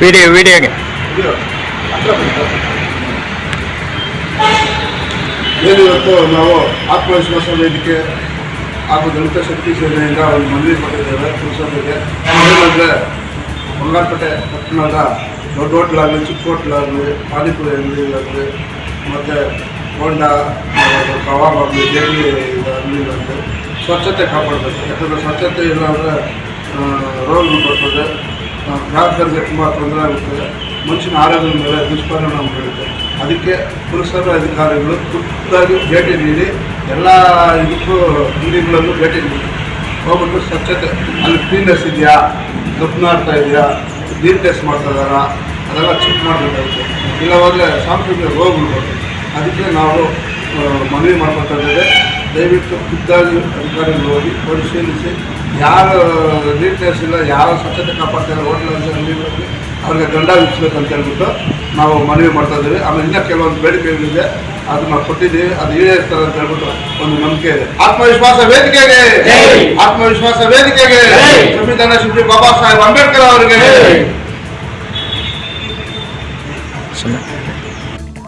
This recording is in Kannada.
ವಿಡಿಯೋ ವಿಡಿಯೋಗೆ ಏನಿವತ್ತು ನಾವು ಆತ್ಮವಿಶ್ವಾಸ ವೇದಿಕೆ ಹಾಗೂ ದಲಿತ ಶಕ್ತಿ ಸೇನೆಯಿಂದ ಒಂದು ಮನವಿ ಕೊಟ್ಟಿದ್ದೇವೆ ಪುರುಷರಿಗೆ ಏನಂದರೆ ಬಂಗಾರಪೇಟೆ ಪಟ್ಟಣದ ದೊಡ್ಡ ಹೋಟ್ಲಾಗಲಿ ಚಿಕ್ಕ ಹೋಟ್ಲಾಗಲಿ ಪಾನಿಪುರಿ ಆಗಲಿ ಮತ್ತು ಹೋಂಡ ಕಬಾಬ್ ಆಗಲಿ ಜೇಲಿ ಆಗಲಿ ಸ್ವಚ್ಛತೆ ಕಾಪಾಡಬೇಕು. ಯಾಕಂದರೆ ಸ್ವಚ್ಛತೆ ಇಲ್ಲ ಅಂದರೆ ರೋಗಗಳು ಬರ್ತದೆ ಗ್ರಾಹಕರಿಗೆ ತುಂಬ ತೊಂದರೆ ಆಗುತ್ತದೆ ಮನುಷ್ಯನ ಆರೋಗ್ಯದ ಮೇಲೆ ದುಷ್ಪರಿಣಾಮ ಬೀಳುತ್ತೆ ಅದಕ್ಕೆ ಪುರಸಭೆ ಅಧಿಕಾರಿಗಳು ತುರ್ತಾಗಿ ಭೇಟಿ ನೀಡಿ, ಎಲ್ಲ ಇದಕ್ಕೂ ಅಂಗಡಿಗಳಲ್ಲೂ ಭೇಟಿ ನೀಡಿ. ಹೋಗ್ಬಿಟ್ಟು ಸ್ವಚ್ಛತೆ, ಅಲ್ಲಿ ಕ್ಲೀನ್ನೆಸ್ ಇದೆಯಾ? ಕಪ್ಪನಾಡ್ತಾ ಇದೆಯಾ? ನೀರು ಟೆಸ್ಟ್ ಮಾಡ್ತಾ ಇದ್ದಾರಾ? ಅದೆಲ್ಲ ಚೆಕ್ ಮಾಡಬೇಕಾಗುತ್ತೆ. ಇಲ್ಲವಾದರೆ ಸಾಂಸ್ಕೃತಿಕ ರೋಗಗಳು ಅದಕ್ಕೆ ನಾವು ಮನವಿ ಮಾಡ್ಕೊಳ್ತಾ ಇದ್ದೇವೆ ದಯವಿಟ್ಟು ಖುದ್ದಾಗಿ ಅಧಿಕಾರಿಗಳು ಹೋಗಿ ಪರಿಶೀಲಿಸಿ ಯಾರು ನೀಟ್ನೆಸ್ ಇಲ್ಲ ಯಾರು ಸ್ವಚ್ಛತೆ ಕಾಪಾಡ್ತಾರೆ ಹೋಟ್ಲಲ್ಲಿ ನೀರಲ್ಲಿ ಅವ್ರಿಗೆ ದಂಡ ವಿಧಿಸ್ಬೇಕಂತ ಹೇಳ್ಬಿಟ್ಟು ನಾವು ಮನವಿ ಮಾಡ್ತಾ ಇದ್ದೀವಿ ಆಮೇಲೆ ಇನ್ನೂ ಕೆಲವೊಂದು ಬೇಡಿಕೆಗಳಿದೆ. ಅದು ನಾವು ಕೊಟ್ಟಿದ್ದೀವಿ. ಅದು ಈಡೇರಿಸ್ತಾರೆ ಅಂತ ಹೇಳ್ಬಿಟ್ಟು ಒಂದು ನಂಬಿಕೆ ಇದೆ. ಆತ್ಮವಿಶ್ವಾಸ ವೇದಿಕೆಗೆ! ಆತ್ಮವಿಶ್ವಾಸ ವೇದಿಕೆಗೆ! ಸಂವಿಧಾನ ಶಿಲ್ಪಿ ಬಾಬಾ ಸಾಹೇಬ್ ಅಂಬೇಡ್ಕರ್ ಅವರಿಗೆ!